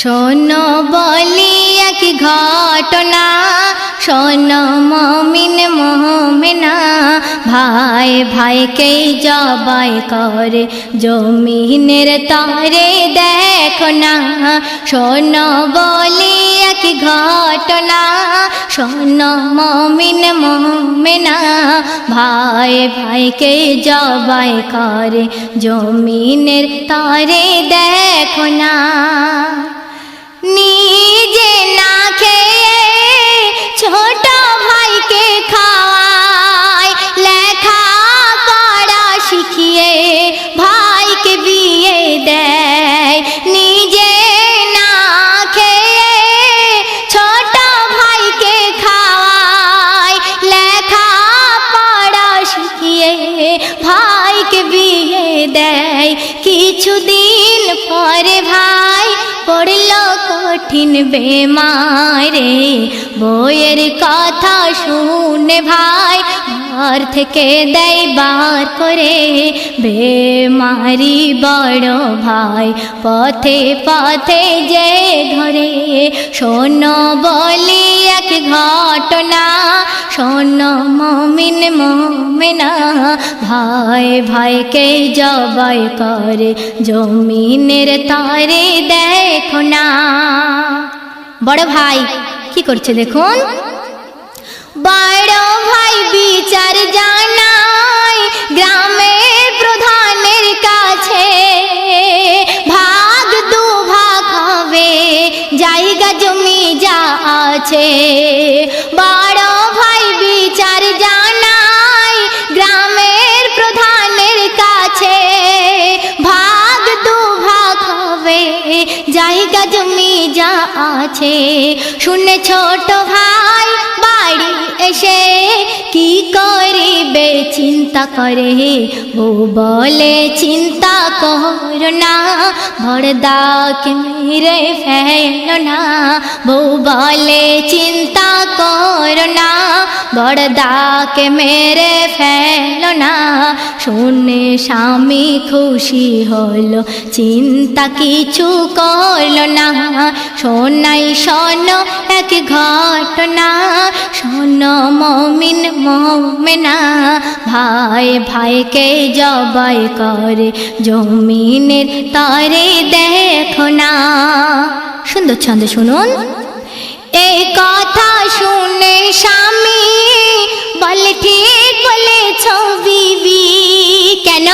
শোন বলি এক ঘটনা, শোন মমিন মমিনা, ভাই ভাইকে জবাই করে, জমিনের তরে দেখো না। শোন বলি এক ঘটনা, শোন মমিন মমিনা, ভাই ভাইকে জবাই করে, জমিনের তরে দেখো না। নিজে না খেয়ে ছোট ভাইকে খাওয়ায়। লেখা পড়া শিখিয়ে ভাইকে বিয়ে দেয়। নিজে না খেয়ে ছোট ভাইকে খাওয়ায়। লেখা পড়া শিখিয়ে ভাইকে বিয়ে দেয়। কিছুদিন পরে ভাই পড়ল কঠিন বেমারে বইয়ের কথা শুনে ভাই ঘর থেকে দেয় বার করে। বেমারি বড় ভাই, পথে পথে যে ঘরে শোন বলি এক ঘটনা, শোন মমিন মমিনা, ভাই ভাইকে জবাই করে, জমিনের তারে দেখো না। বড় ভাই, কি করছে দেখুন? বড় ভাই বিচার বড় ভাই বিচার জানাই গ্রামের প্রধানের কাছে। ভাগ ভাগ হবে, জায়গা জমি যা আছে। শুনে ছোট ভাই বাড়ি এসে কি করিবে চিন্তা করে বউ বলে, চিন্তা কর না ভরদাকে মেরে ফেল না। বউ বলে, চিন্তা কর না বড়দাকে মেরে ফেল না। শুনে স্বামী খুশি হলো, চিন্তা কিছু করল না। শোনাই শোন শোন মমিন মমেনা, ভাই ভাইকে জবাই করে জমিনের তারে দেখো না সুন্দর ছন্দ শুনুন। এই কথা শুনে স্বামী বলে, ঠিক বলেছ বিবি, কেন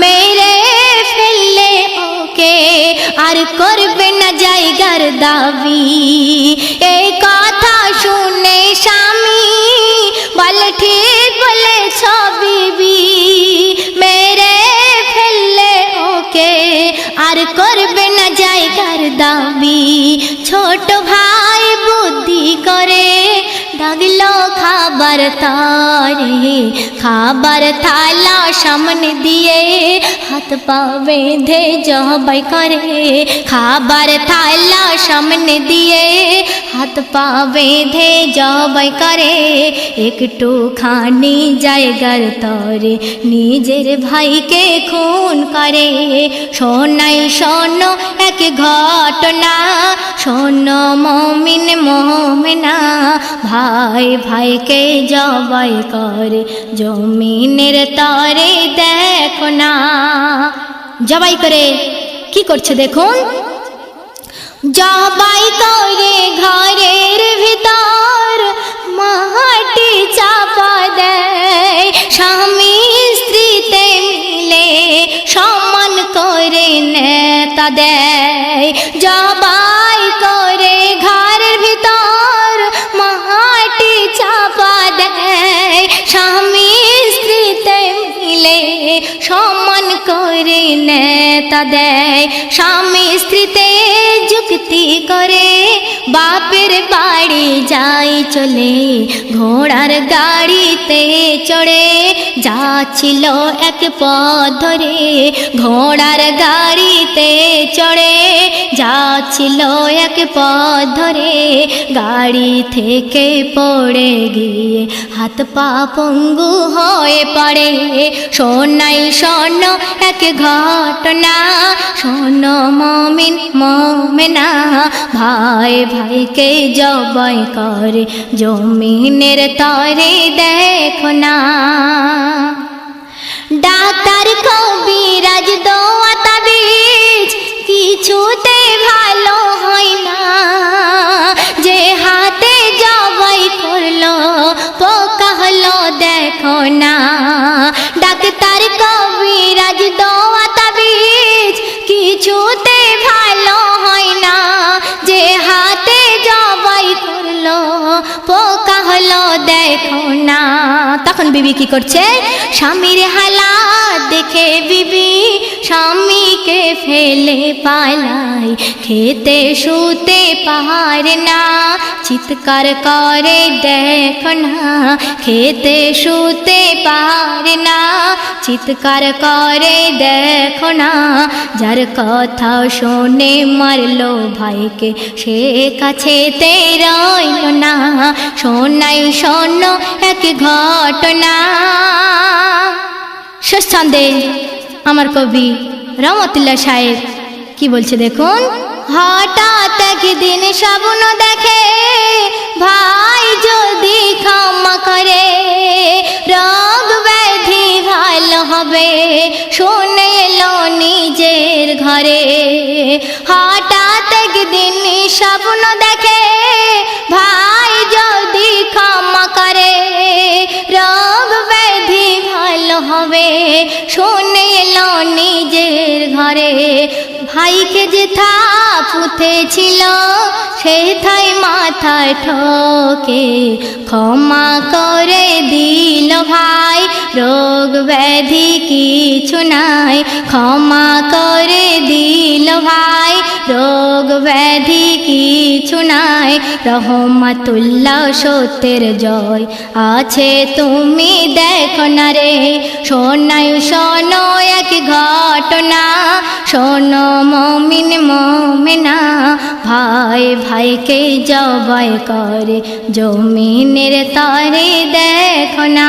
মেরে ফেললে ওকে? আর করবে না জায়গার দাবি। এই কথা শুনে স্বামী বলে ঠিক বলেছ, বিবি। মেরে ফেললে ওকে আর করবে না জায়গার দাবি। ছোট ভাই বুদ্ধি করে ডাগলো খাবার তারে। খাবার থালা সামনে দিয়ে হাত পা বেঁধে জবাই করে। খাবার থালা সামনে দিয়ে হাত পা বেঁধে জবাই করে, একটু খানি জায়গার তরে নিজের ভাইকে খুন করে। শোনাই শোন এক ঘটনা শোন মমিন মমিনা, ভাই ভাইকে জবাই করে, জমিনের তরে দেখো না। জবাই করে, কি করছে দেখুন? জবাই করে ঘরের ভিতর, মাটি চাপা দেয়। স্বামী স্ত্রীতে মিলে সমান করে নেতা দেয়। জবাই করে ঘরের ভিতর, মাটি চাপা দেয়। স্বামী স্ত্রীতে মিলে সমান করে নেতা দেয়। স্বামী স্ত্রীতে যুক্তি করে বাপের বাড়ি যাই চলে ঘোড়ার গাড়িতে চড়ে। যাচ্ছিল এক পথ ধরে ঘোড়ার গাড়িতে চড়ে। যাচ্ছিল এক পথ ধরে গাড়ি থেকে পড়ে গিয়ে। হাত পা পঙ্গু হয়ে পড়ে। শোনাই শোন এক ঘটনা শোন মমিন মমে মোমেনা। ভাই ভাইকে জবাই করে, জমিনের তরে দেখো না। ডাক্তার কবিরাজ দোয়া তাবিজ, কিছুতে ভালো হয় না। যে হাতে জবাই করল পোকা হলো দেখো না। ডাক্তার কবিরাজ দোয়া তাবিজ, কিছুতে ভালো হয় না। যে হাতে জবাই করল পোকা হলো দেখো না। তখন বিবি কি করছে? স্বামীর হালাত দেখে বিবি স্বামীকে ফেলে পালাই। খেতে শুতে পারে না, চিৎকার করে দেখো না। খেতে শুতে পারে না, চিৎকার করে দেখো না। যার কথা শোনে মারলো ভাইকে, সে কাছে তে রইল না। শোনাই শোন এক ঘটনা শেষ আমার কবি রহমতুল্লাহ সাহেব কি বলছে দেখুন? হঠাৎ একদিন স্বপ্ন দেখে ভাই যদি ক্ষমা করে, রোগ ব্যাধি ভালো হবে, শুনে এলো নিজের ঘরে। হঠাৎ একদিন স্বপ্ন দেখে ভাই যদি ক্ষমা করে রোগ ব্যাধি ভালো হবে। শুনে এলো নিজের ঘরে। ভাইকে যে থা পুঁথেছিল সে থাই মাথায় ঠকে। ক্ষমা করে দিল ভাই, রোগ ব্যাধি কিছু নাই। ক্ষমা করে দিল ভাই রোগ ব্যাধি কিছু নাই রহমাতুল্লাহ সত্যের জয় আছে তুমি দেখো না রে শোনাই শোনো এক ঘটনা শোনো মমিন মমিনা ভাই ভাইকে জবাই করে জমিনের তরে দেখো না